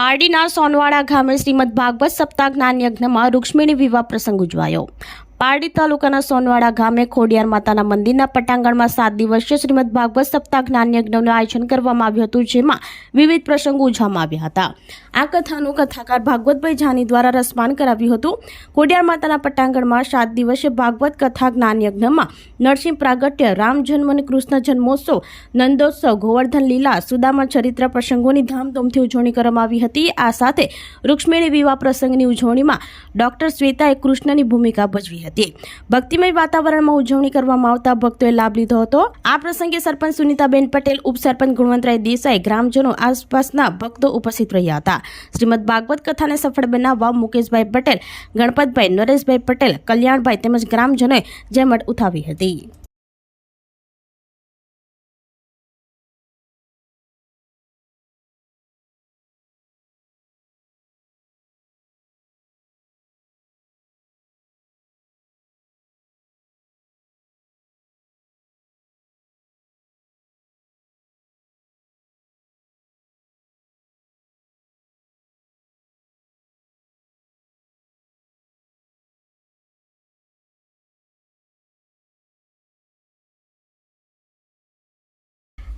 પારડીના સોનવાડા ગામે શ્રીમદ ભાગવત સપ્તાહ જ્ઞાન યજ્ઞમાં રૂક્ષ્મિણી વિવાહ પ્રસંગ ઉજવાયો. પારડી તાલુકાના સોનવાડા ગામે ખોડિયાર માતાના મંદિરના પટાંગણમાં સાત દિવસીય શ્રીમદ ભાગવત સપ્તાહ જ્ઞાન યજ્ઞનું આયોજન કરવામાં આવ્યું હતું, જેમાં વિવિધ પ્રસંગો ઉજવવામાં આવ્યા હતા. આ કથાનું કથાકાર ભાગવતભાઈ જાની દ્વારા રસપાન કરાવ્યું હતું. ખોડિયાર માતાના પટાંગણમાં સાત દિવસીય ભાગવત કથા જ્ઞાન યજ્ઞમાં નરસિંહ પ્રાગટ્ય, રામ જન્મ અને કૃષ્ણ જન્મોત્સવ, નંદોત્સવ, ગોવર્ધન લીલા, સુદામા ચરિત્ર પ્રસંગોની ધામધૂમથી ઉજવણી કરવામાં આવી હતી. આ સાથે રૂક્ષ્મિણી વિવાહ પ્રસંગની ઉજવણીમાં ડોક્ટર શ્વેતાએ કૃષ્ણની ભૂમિકા ભજવી હતી. ભક્તિમય વાતાવરણમાં ઉજવણી કરવામાં આવતા ભક્તોએ લાભ લીધો હતો. આ પ્રસંગે સરપંચ સુનિતાબેન પટેલ, ઉપસરપંચ ગુણવંતરાય દેસાઈ, ગ્રામજનો આસપાસના ભક્તો ઉપસ્થિત રહ્યા હતા. શ્રીમદ ભાગવત કથાને સફળ બનાવવા મુકેશભાઈ પટેલ, ગણપતભાઈ, નરેશભાઈ પટેલ, કલ્યાણભાઈ તેમજ ગ્રામજનોએ જહેમત ઉઠાવી હતી.